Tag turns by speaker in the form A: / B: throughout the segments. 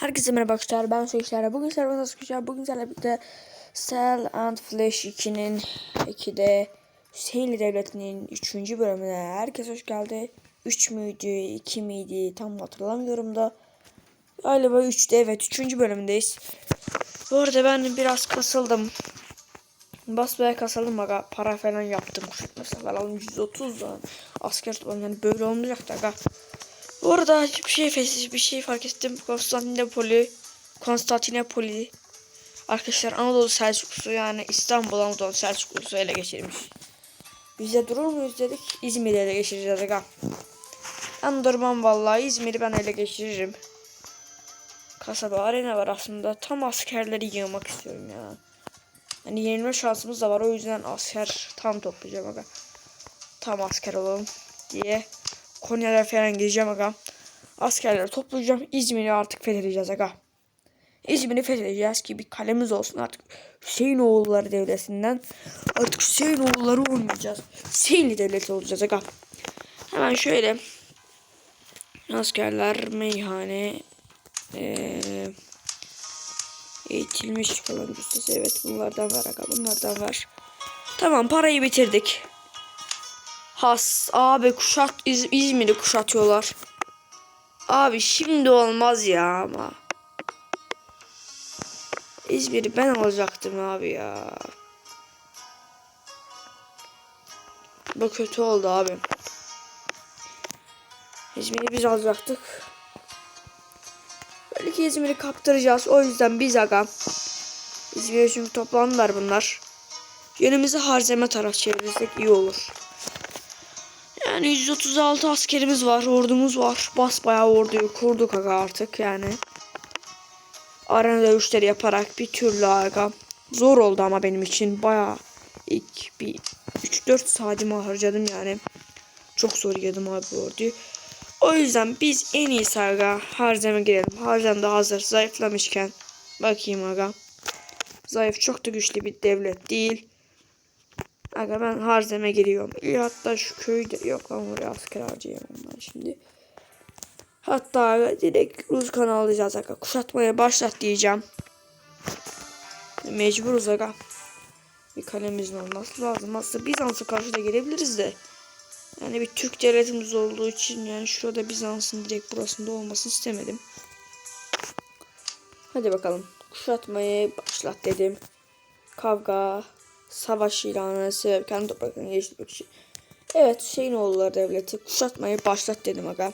A: Herkese merhaba arkadaşlar ben Söğüşler. Bugün sizlerle arkadaşlar bugün sizlerle birlikte Cell and Flash 2'nin 2'de Hüseyinli Devleti'nin 3. bölümüne herkes hoş geldi. 3 müydü 2 miydi tam hatırlamıyorum da. Galiba 3'te evet 3. bölümündeyiz. Bu arada ben biraz kasıldım. Basbaya kasıldım aga para falan yaptım kuşatması falan 130 da asker toplam yani böyle olmayacak da aga. Bu arada bir şey bir şey fark ettim. Konstantinopoli Konstantinopoli arkadaşlar Anadolu Selçuklusu yani İstanbul Anadolu Selçuklusu ele geçirmiş. Biz de durur muyuz dedik. İzmir'i ele geçireceğiz aga. Ben durmam vallahi İzmir'i ben ele geçiririm. Kasaba arena var aslında. Tam askerleri yığmak istiyorum ya. Hani yenilme şansımız da var. O yüzden asker tam toplayacağım aga. Tam asker olalım diye Konya'ya falan gideceğim aga. Askerleri toplayacağım. İzmir'i artık fethedeceğiz aga. İzmir'i fethedeceğiz ki bir kalemiz olsun artık. Hüseyinoğulları devletinden artık Hüseyinoğulları olmayacağız. Hüseyinli devleti olacağız aga. Hemen şöyle askerler meyhane ee, eğitilmiş kalan cüssesi evet bunlardan var aga bunlardan var. Tamam parayı bitirdik. Has abi kuşat İz, İzmir'i kuşatıyorlar. Abi şimdi olmaz ya ama. İzmir'i ben alacaktım abi ya. Bu kötü oldu abi. İzmir'i biz alacaktık. Belki İzmir'i kaptıracağız. O yüzden biz aga. İzmir'e çünkü toplandılar bunlar. Yönümüzü Harzem'e taraf çevirirsek iyi olur. Yani 136 askerimiz var, ordumuz var. Basbayağı orduyu kurduk aga artık yani. Arena dövüşleri yaparak bir türlü aga. Zor oldu ama benim için bayağı ilk bir 3-4 saatimi harcadım yani. Çok zor yedim abi bu orduyu. O yüzden biz en iyisi aga Harzem'e girelim. Harzem de hazır zayıflamışken. Bakayım aga. Zayıf çok da güçlü bir devlet değil. Aga ben Harzem'e giriyorum. İyi hatta şu köyde yok lan oraya asker harcayamam ben şimdi. Hatta direkt Rus kanı alacağız aga. Kuşatmaya başlat diyeceğim. Mecburuz aga. Bir kalemizin olması lazım. Aslında Bizans'a karşı da gelebiliriz de. Yani bir Türk devletimiz olduğu için yani şurada Bizans'ın direkt burasında olmasını istemedim. Hadi bakalım. Kuşatmayı başlat dedim. Kavga, savaş ilanı sebep kendi topraklarını geliştirmek için. Evet Hüseyinoğulları devleti kuşatmayı başlat dedim aga.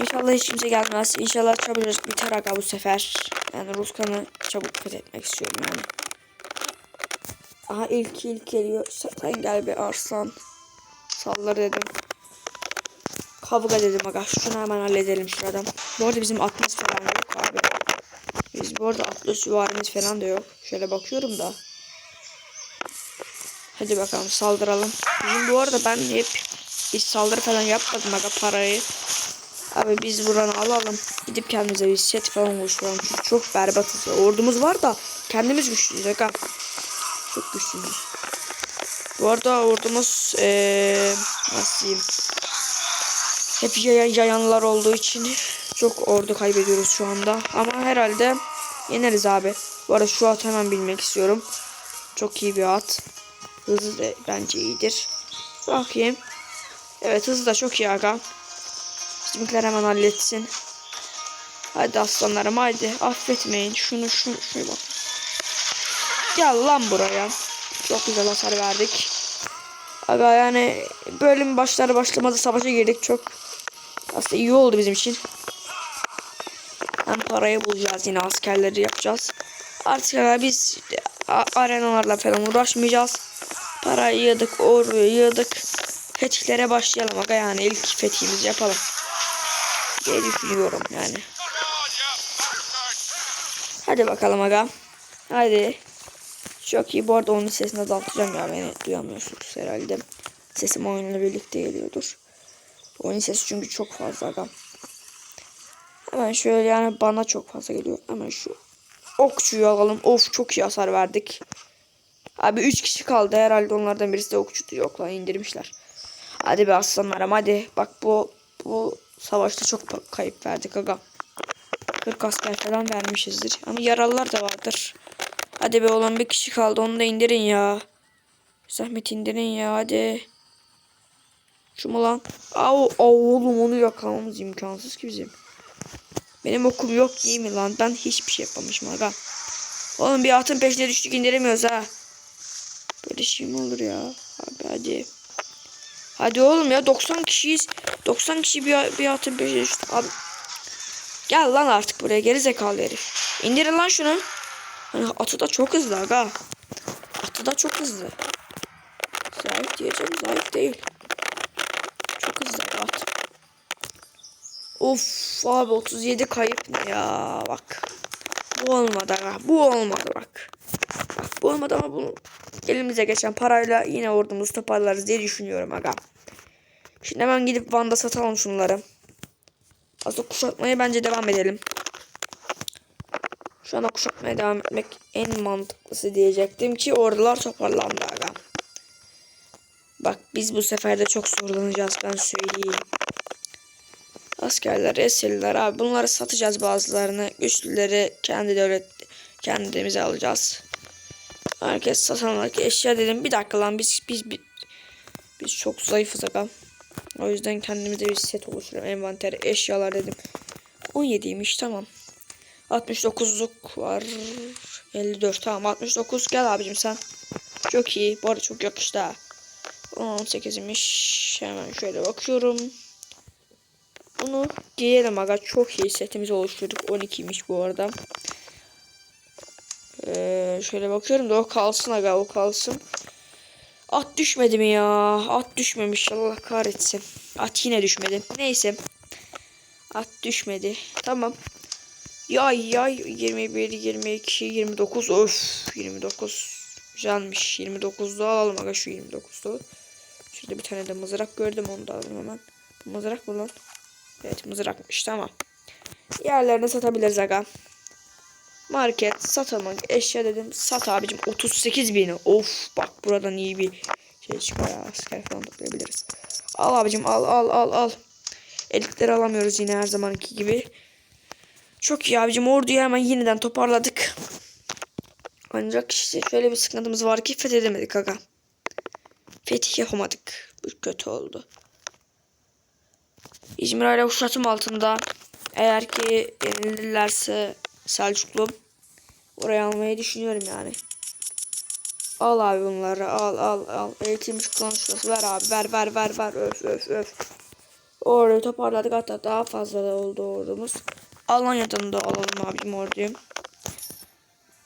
A: İnşallah hiç kimse gelmez. İnşallah çabucak biter aga bu sefer. Yani Ruskan'ı çabuk fethetmek istiyorum yani. Aha ilk ilk geliyor. Sen gel bir arslan. Sallar dedim. Kavga dedim aga. Şunu hemen halledelim şuradan. Bu arada bizim atımız falan yok abi. Biz bu arada atlı süvarimiz falan da yok. Şöyle bakıyorum da. Hadi bakalım saldıralım. Bizim bu arada ben hep hiç saldırı falan yapmadım aga parayı. Abi biz buranı alalım. Gidip kendimize bir set falan oluşturalım. Çünkü çok berbatız. Ordumuz var da kendimiz güçlüyüz aga. Çok güçlüyüz. Bu arada ordumuz ee, nasıl diyeyim? Hep yayan, yayanlar olduğu için çok ordu kaybediyoruz şu anda. Ama herhalde yeneriz abi. Bu arada şu at hemen bilmek istiyorum. Çok iyi bir at. Hızı da bence iyidir. Bakayım. Evet hızı da çok iyi aga. Bizimkiler hemen halletsin. Hadi aslanlarım hadi affetmeyin. Şunu şunu şunu bak. Gel lan buraya. Çok güzel hasar verdik. Aga yani bölüm başları başlamada savaşa girdik. Çok aslında iyi oldu bizim için. Hem parayı bulacağız yine askerleri yapacağız. Artık aga biz arenalarla falan uğraşmayacağız. Parayı yığdık, oraya yığdık. Fetihlere başlayalım aga yani ilk fethimizi yapalım. diye düşünüyorum yani. Hadi bakalım aga. Hadi. Çok iyi. Bu arada onun sesini azaltacağım ya. Beni duyamıyorsunuz herhalde. Sesim oyunla birlikte geliyordur. Oyun sesi çünkü çok fazla aga. Hemen şöyle yani bana çok fazla geliyor. Hemen şu okçuyu alalım. Of çok iyi hasar verdik. Abi 3 kişi kaldı. Herhalde onlardan birisi de okçuydu. Yok lan indirmişler. Hadi be aslanlarım hadi. Bak bu bu savaşta çok kayıp verdik aga. 40 asker falan vermişizdir. Ama yaralılar da vardır. Hadi be oğlum bir kişi kaldı onu da indirin ya. Zahmet indirin ya hadi. Şu mu lan? Au, au oğlum onu yakalamamız imkansız ki bizim. Benim okum yok değil mi lan? Ben hiçbir şey yapmamışım aga. Oğlum bir atın peşine düştük indiremiyoruz ha. Böyle şey mi olur ya? Abi hadi. Hadi oğlum ya 90 kişiyiz. 90 kişi bir, bir atın peşine düştü. Abi. Gel lan artık buraya geri zekalı herif. İndirin lan şunu. Hani atı da çok hızlı aga. Atı da çok hızlı. Zayıf diyeceğim zayıf değil. Çok hızlı at. Of abi 37 kayıp ne ya bak. Bu olmadı aga. Bu olmadı bak. Bu olmadı ama bunu elimize geçen parayla yine ordumuzu toparlarız diye düşünüyorum aga. Şimdi hemen gidip Van'da satalım şunları. Aslında kuşatmaya bence devam edelim. Şu anda kuşatmaya devam etmek en mantıklısı diyecektim ki ordular toparlandı aga. Bak biz bu sefer de çok zorlanacağız ben söyleyeyim. Askerler, esirler abi bunları satacağız bazılarını. Güçlüleri kendi devlet kendimize alacağız. Herkes satanlık eşya dedim. Bir dakika lan biz biz biz, biz çok zayıfız aga. O yüzden kendimize bir set oluşturuyorum. Envanter eşyalar dedim. 17'ymiş tamam. 69'luk var. 54 tamam 69 gel abicim sen. Çok iyi. Bu arada çok yakıştı ha. 18'miş. Hemen şöyle bakıyorum. Bunu giyelim aga. Çok iyi setimizi oluşturduk. 12'ymiş bu arada. Ee, şöyle bakıyorum da o kalsın aga o kalsın. At düşmedi mi ya? At düşmemiş Allah kahretsin. At yine düşmedi. Neyse. At düşmedi. Tamam. Yay yay 21, 22, 29. Öf 29. Güzelmiş. 29'da alalım aga şu 29'da. Şurada bir tane de mızrak gördüm onu da alalım hemen. Mızrak mı lan? Evet mızrakmış tamam. Yerlerine satabiliriz aga. Market satılmak eşya dedim. Sat abicim 38 bin. Of bak buradan iyi bir şey ya. Asker falan toplayabiliriz. Al abicim al al al al. Elikleri alamıyoruz yine her zamanki gibi. Çok iyi abicim orduyu hemen yeniden toparladık. Ancak işte şöyle bir sıkıntımız var ki fethedemedik aga. Fetih yapamadık. Bu kötü oldu. İzmir hala kuşatım altında. Eğer ki yenilirlerse Selçuklu oraya almayı düşünüyorum yani. Al abi bunları al al al. Eğitim konuşması ver abi ver ver ver ver öf öf öf. Orayı toparladık hatta daha fazla da oldu ordumuz. Alanya'dan da alalım abicim orduyu.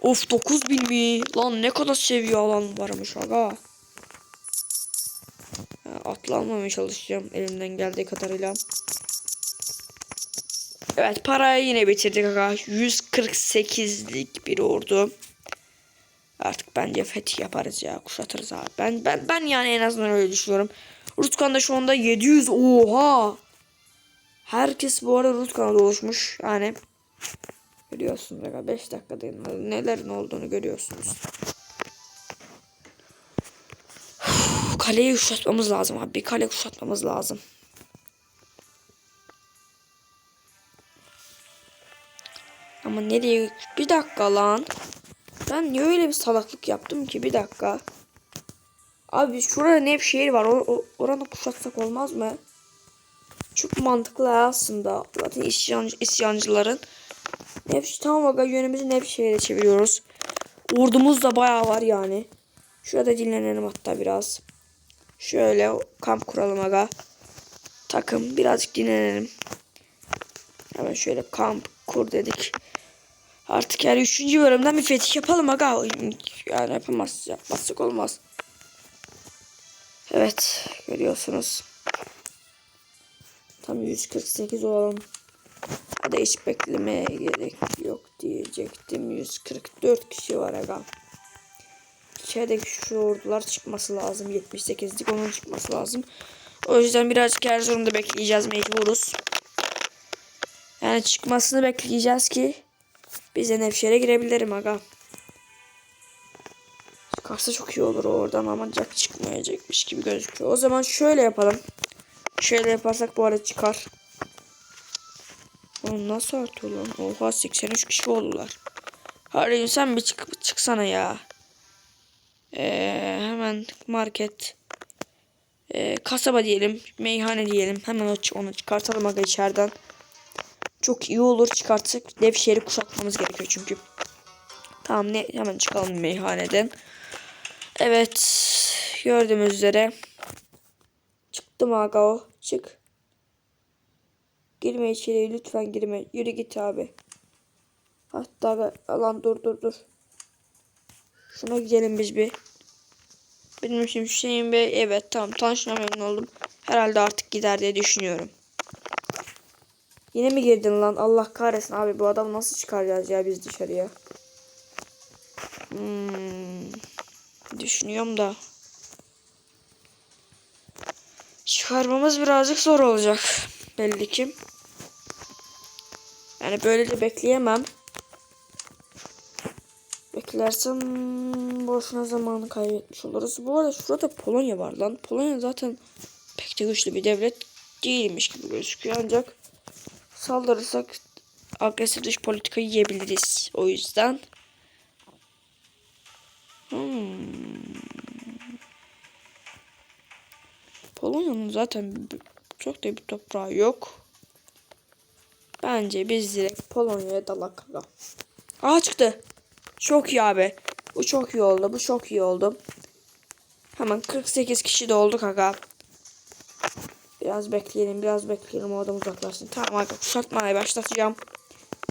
A: Of 9000 mi? Lan ne kadar seviye alan varmış aga. Atlanmamaya çalışacağım elimden geldiği kadarıyla. Evet parayı yine bitirdik aga. 148'lik bir ordu. Artık bence fetih yaparız ya. Kuşatırız abi. Ben ben ben yani en azından öyle düşünüyorum. Rutkan'da şu anda 700. Oha. Herkes bu arada Rutkan'a doluşmuş. Yani görüyorsunuz aga 5 dakikada nelerin olduğunu görüyorsunuz. Kaleyi kuşatmamız lazım abi. Bir kale kuşatmamız lazım. Ama nereye? Bir dakika lan. Ben niye öyle bir salaklık yaptım ki? Bir dakika. Abi şurada Nevşehir var. O, o, oranı kuşatsak olmaz mı? Çok mantıklı aslında. Zaten isyancı, isyancıların. Nevşehir tamam aga yönümüzü Nevşehir'e çeviriyoruz. Ordumuz da bayağı var yani. Şurada dinlenelim hatta biraz. Şöyle kamp kuralım aga. Takım birazcık dinlenelim. Hemen şöyle kamp kur dedik. Artık yani 3. bölümden bir fetih yapalım aga. Yani yapamaz. Yapmazsak olmaz. Evet. Görüyorsunuz. Tam 148 olalım. Hadi hiç beklemeye gerek yok diyecektim. 144 kişi var aga. İçerideki şu ordular çıkması lazım. 78'lik onun çıkması lazım. O yüzden birazcık Erzurum'da bekleyeceğiz mecburuz. Yani çıkmasını bekleyeceğiz ki biz de Nevşehir'e girebilirim aga. Çıkarsa çok iyi olur oradan ama ancak çıkmayacakmış gibi gözüküyor. O zaman şöyle yapalım. Şöyle yaparsak bu arada çıkar. Oğlum nasıl artıyor lan? Oha 83 kişi oldular. Hadi sen bir çık çıksana ya. Ee, hemen market. Ee, kasaba diyelim. Meyhane diyelim. Hemen onu çıkartalım aga içeriden. Çok iyi olur çıkarttık. Devşehir'i kuşatmamız gerekiyor çünkü. Tamam ne hemen çıkalım meyhaneden. Evet. Gördüğümüz üzere. Çıktım aga o. Çık. Girme içeri lütfen girme. Yürü git abi. Hatta lan dur dur dur. Şuna gidelim biz bir. Benim için Hüseyin Bey evet tamam tanışma memnun oldum. Herhalde artık gider diye düşünüyorum. Yine mi girdin lan? Allah kahretsin abi bu adamı nasıl çıkaracağız ya biz dışarıya? Hmm, düşünüyorum da. Çıkarmamız birazcık zor olacak. Belli ki. Yani böyle de bekleyemem. Beklersem boşuna zamanı kaybetmiş oluruz. Bu arada şurada Polonya var lan. Polonya zaten pek de güçlü bir devlet değilmiş gibi gözüküyor. Ancak saldırırsak agresif dış politikayı yiyebiliriz. O yüzden hmm. Polonya'nın zaten çok da bir toprağı yok. Bence biz direkt Polonya'ya dalak aga. Aa çıktı. Çok iyi abi. Bu çok iyi oldu. Bu çok iyi oldu. Hemen 48 kişi de olduk aga. Biraz bekleyelim. Biraz bekleyelim. O adam uzaklaşsın. Tamam aga. Kuşatmaya başlatacağım.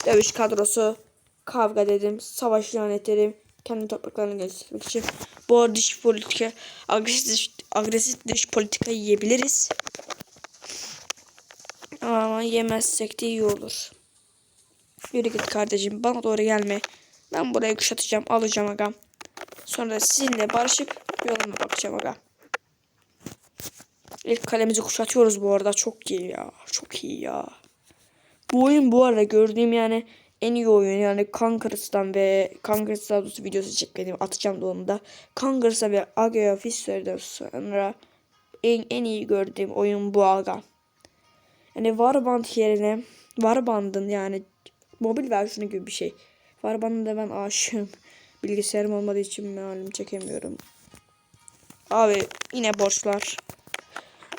A: Dövüş kadrosu. Kavga dedim. Savaş ilan ederim. Kendi topraklarını geliştirmek için. Bu arada dış politika agresif dış, agresif dış politika yiyebiliriz. Ama yemezsek de iyi olur. Yürü git kardeşim. Bana doğru gelme. Ben burayı kuşatacağım. Alacağım agam. Sonra sizinle barışıp yoluma bakacağım aga. İlk kalemizi kuşatıyoruz bu arada. Çok iyi ya. Çok iyi ya. Bu oyun bu arada gördüğüm yani en iyi oyun yani Conqueror'dan ve Conqueror Status'u videosu çekmedim. Atacağım da onu da. Conqueror'sa ve Aga Officer'dan sonra en, en iyi gördüğüm oyun bu aga. Yani Warband yerine Warband'ın yani mobil versiyonu gibi bir şey. Warband'a da ben aşığım. Bilgisayarım olmadığı için malum çekemiyorum. Abi yine borçlar.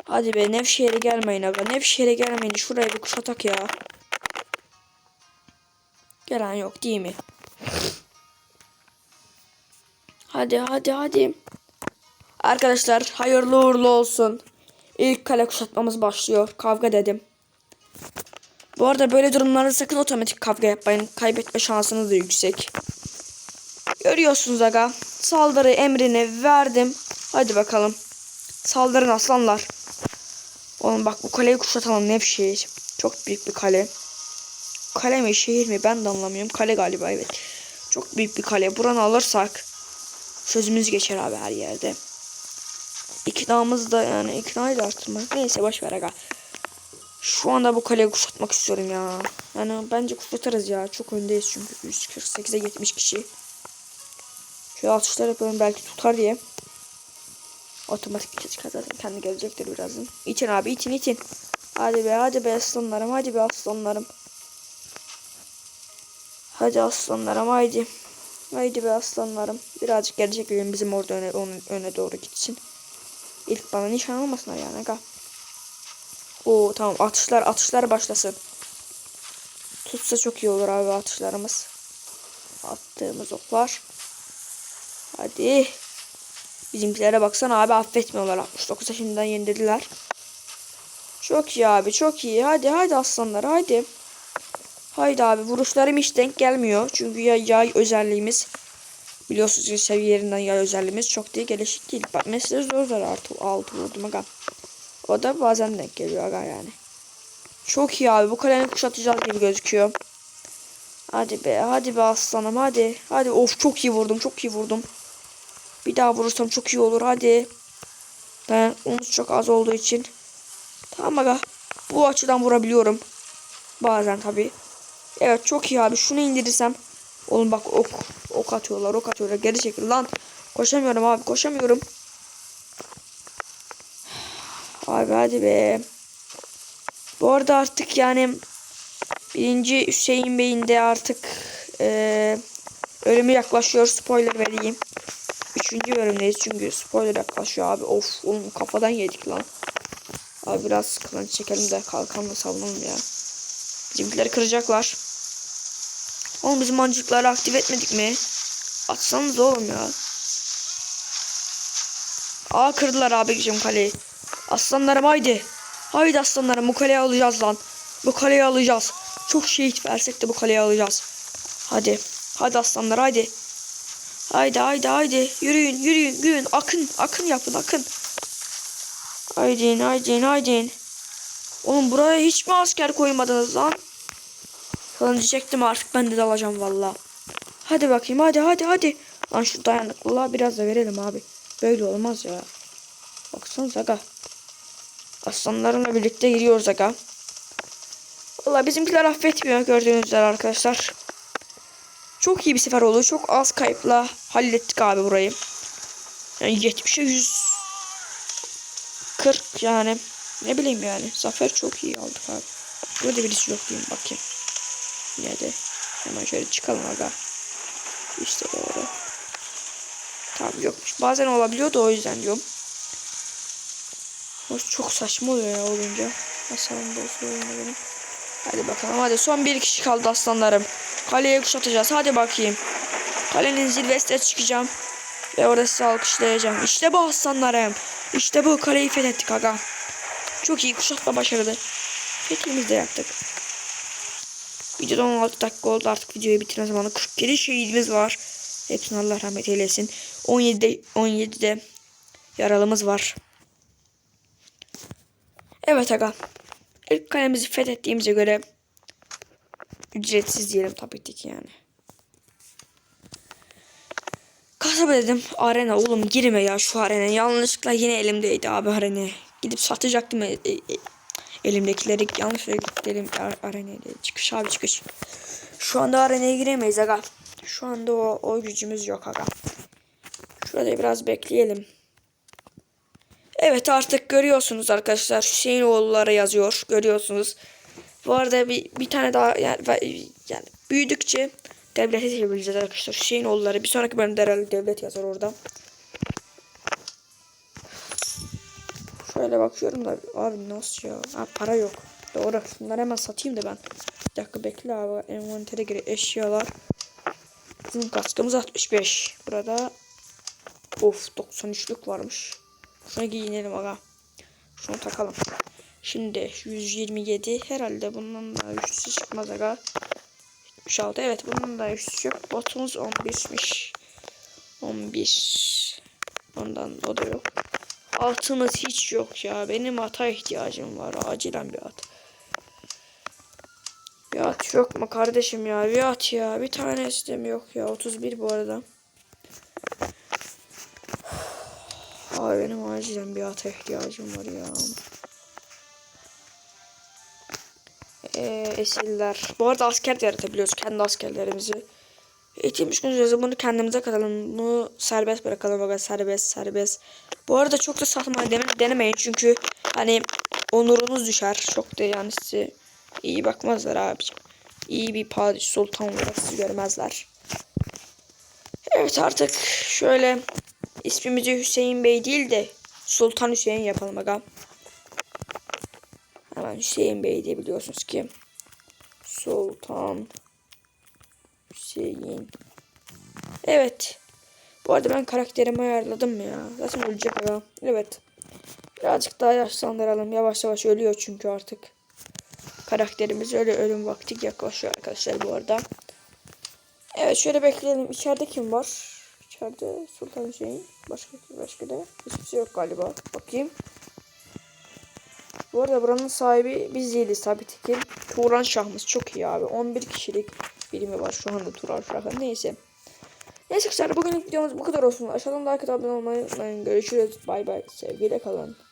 A: Hadi be Nevşehir'e gelmeyin aga. Nevşehir'e gelmeyin. Şurayı bir kuşatak ya. Gelen yok değil mi? Hadi hadi hadi. Arkadaşlar hayırlı uğurlu olsun. İlk kale kuşatmamız başlıyor. Kavga dedim. Bu arada böyle durumlarda sakın otomatik kavga yapmayın. Kaybetme şansınız da yüksek. Görüyorsunuz aga. Saldırı emrini verdim. Hadi bakalım. Saldırın aslanlar. Oğlum bak bu kaleyi kuşatalım Nevşehir. Çok büyük bir kale. Kale mi şehir mi ben de anlamıyorum. Kale galiba evet. Çok büyük bir kale. Buranı alırsak sözümüz geçer abi her yerde. İknamız da yani iknayı da arttırmak. Neyse boş ver aga. Şu anda bu kaleyi kuşatmak istiyorum ya. Yani bence kuşatırız ya. Çok öndeyiz çünkü. 148'e 70 kişi. Şöyle atışlar yapıyorum belki tutar diye. Otomatik içe çıkar zaten kendi gelecektir birazdan. İçin abi için için. Hadi be hadi be aslanlarım hadi be aslanlarım. Hadi aslanlarım haydi. Haydi be aslanlarım. Birazcık geri çekelim bizim orada öne, onun öne doğru gitsin. İlk bana nişan almasınlar yani. Aga. Oo tamam atışlar atışlar başlasın. Tutsa çok iyi olur abi atışlarımız. Attığımız oklar. Hadi. Bizimkilere baksana abi affetmiyorlar. 69 yaşından yenildiler. Çok iyi abi çok iyi. Hadi hadi aslanlar hadi. Haydi abi vuruşlarım hiç denk gelmiyor. Çünkü ya yay özelliğimiz biliyorsunuz ki seviyelerinden yay özelliğimiz çok değil gelişik değil. Bak mesela zor zor artı altı vurdum aga. O da bazen denk geliyor aga yani. Çok iyi abi bu kalemi kuşatacağız gibi gözüküyor. Hadi be hadi be aslanım hadi. Hadi of çok iyi vurdum çok iyi vurdum. Bir daha vurursam çok iyi olur hadi. Ben omuz çok az olduğu için. Tamam aga. Bu açıdan vurabiliyorum. Bazen tabi. Evet çok iyi abi. Şunu indirirsem. Oğlum bak ok. Ok atıyorlar ok atıyorlar. Geri çekil lan. Koşamıyorum abi koşamıyorum. Abi hadi be. Bu arada artık yani Birinci Hüseyin Bey'in de artık eee, ölümü yaklaşıyor. Spoiler vereyim. Üçüncü bölümdeyiz çünkü spoiler yaklaşıyor abi. Of oğlum kafadan yedik lan. Abi biraz kılıç çekelim de kalkanla savunalım ya. Bizimkileri kıracaklar. Oğlum biz mancıkları aktif etmedik mi? Atsanız oğlum ya. Aa kırdılar abi bizim kaleyi. Aslanlarım haydi. Haydi aslanlarım bu kaleyi alacağız lan. Bu kaleyi alacağız. Çok şehit versek de bu kaleyi alacağız. Hadi. Hadi aslanlar haydi. Haydi haydi haydi. Yürüyün yürüyün yürüyün. Akın akın yapın akın. Haydi haydi haydi. Oğlum buraya hiç mi asker koymadınız lan? Kılıncı çektim artık ben de dalacağım valla. Hadi bakayım hadi hadi hadi. Lan şu dayanıklılığa biraz da verelim abi. Böyle olmaz ya. Baksanıza aga. Aslanlarımla birlikte giriyoruz aga. Valla bizimkiler affetmiyor gördüğünüz üzere arkadaşlar. Çok iyi bir sefer oldu. Çok az kayıpla hallettik abi burayı. Yani 70'e 100 40 yani. Ne bileyim yani. Zafer çok iyi aldık abi. Burada birisi yok diyeyim bakayım. Yine de. Hemen şöyle çıkalım aga. İşte doğru. Tamam yokmuş. Bazen olabiliyor da o yüzden diyorum. O çok saçma oluyor ya olunca. Olsun oyunu benim. Hadi bakalım hadi son bir kişi kaldı aslanlarım. Kaleye kuşatacağız hadi bakayım. Kalenin zirvesine çıkacağım. Ve sizi alkışlayacağım. İşte bu aslanlarım. İşte bu kaleyi fethettik aga. Çok iyi kuşatma başarılı. Fethimizi de yaptık. Videoda 16 dakika oldu artık videoyu bitirme zamanı. 47 şehidimiz var. Hepsine Allah rahmet eylesin. 17'de 17'de yaralımız var. Evet aga. İlk kalemizi fethettiğimize göre ücretsiz diyelim tabii ki yani. Kasaba dedim arena oğlum girme ya şu arena. Yanlışlıkla yine elimdeydi abi arena. Gidip satacaktım e- e- e- elimdekileri yanlışlıkla gidelim arenaya çıkış abi çıkış. Şu anda arenaya giremeyiz aga. Şu anda o, o gücümüz yok aga. Şurada biraz bekleyelim Evet artık görüyorsunuz arkadaşlar Hüseyin oğulları yazıyor görüyorsunuz bu arada bir, bir tane daha yani, yani büyüdükçe devlete çevireceğiz arkadaşlar. Hüseyin oğulları bir sonraki bölümde herhalde devlet yazar orada. Şöyle bakıyorum da abi nasıl ya? Ha, para yok. Doğru. Bunları hemen satayım da ben. Bir dakika bekle abi. Envantere göre eşyalar. Bizim kaskımız 65. Burada of 93'lük varmış. Şuna giyinelim aga. Şunu takalım. Şimdi 127 herhalde bundan da üstü çıkmaz aga. 76 evet bunun da üstü yok. Botumuz 11'miş. 11. Ondan o da yok. Altımız hiç yok ya. Benim ata ihtiyacım var. Acilen bir at. Bir at yok mu kardeşim ya? Bir at ya. Bir tane sistem yok ya. 31 bu arada. Abi benim acilen bir ata ihtiyacım var ya. Ee, esirler. Bu arada asker de yaratabiliyoruz. Kendi askerlerimizi. Eğitilmiş gün bunu kendimize katalım. Bunu serbest bırakalım. Bakın serbest serbest. Bu arada çok da satmayı denemeyin. Çünkü hani onurunuz düşer. Çok da yani size iyi bakmazlar abicim. İyi bir padişah sultan olarak sizi görmezler. Evet artık şöyle ismimizi Hüseyin Bey değil de Sultan Hüseyin yapalım aga. Hemen Hüseyin Bey diye biliyorsunuz ki. Sultan Hüseyin. Evet. Bu arada ben karakterimi ayarladım ya. Zaten ölecek aga. Evet. Birazcık daha yaşlandıralım. Yavaş yavaş ölüyor çünkü artık. Karakterimiz öyle ölüm vakti yaklaşıyor arkadaşlar bu arada. Evet şöyle bekleyelim. İçeride kim var? İçeride Sultan Hüseyin. Başka başka da hiçbir şey yok galiba. Bakayım. Bu arada buranın sahibi biz değiliz tabii ki. Turan Şah'ımız çok iyi abi. 11 kişilik birimi var şu anda Turan Şah'ın. Neyse. Neyse arkadaşlar bugünlük videomuz bu kadar olsun. Aşağıdan like abone olmayı unutmayın. Görüşürüz. Bay bay. Sevgiyle kalın.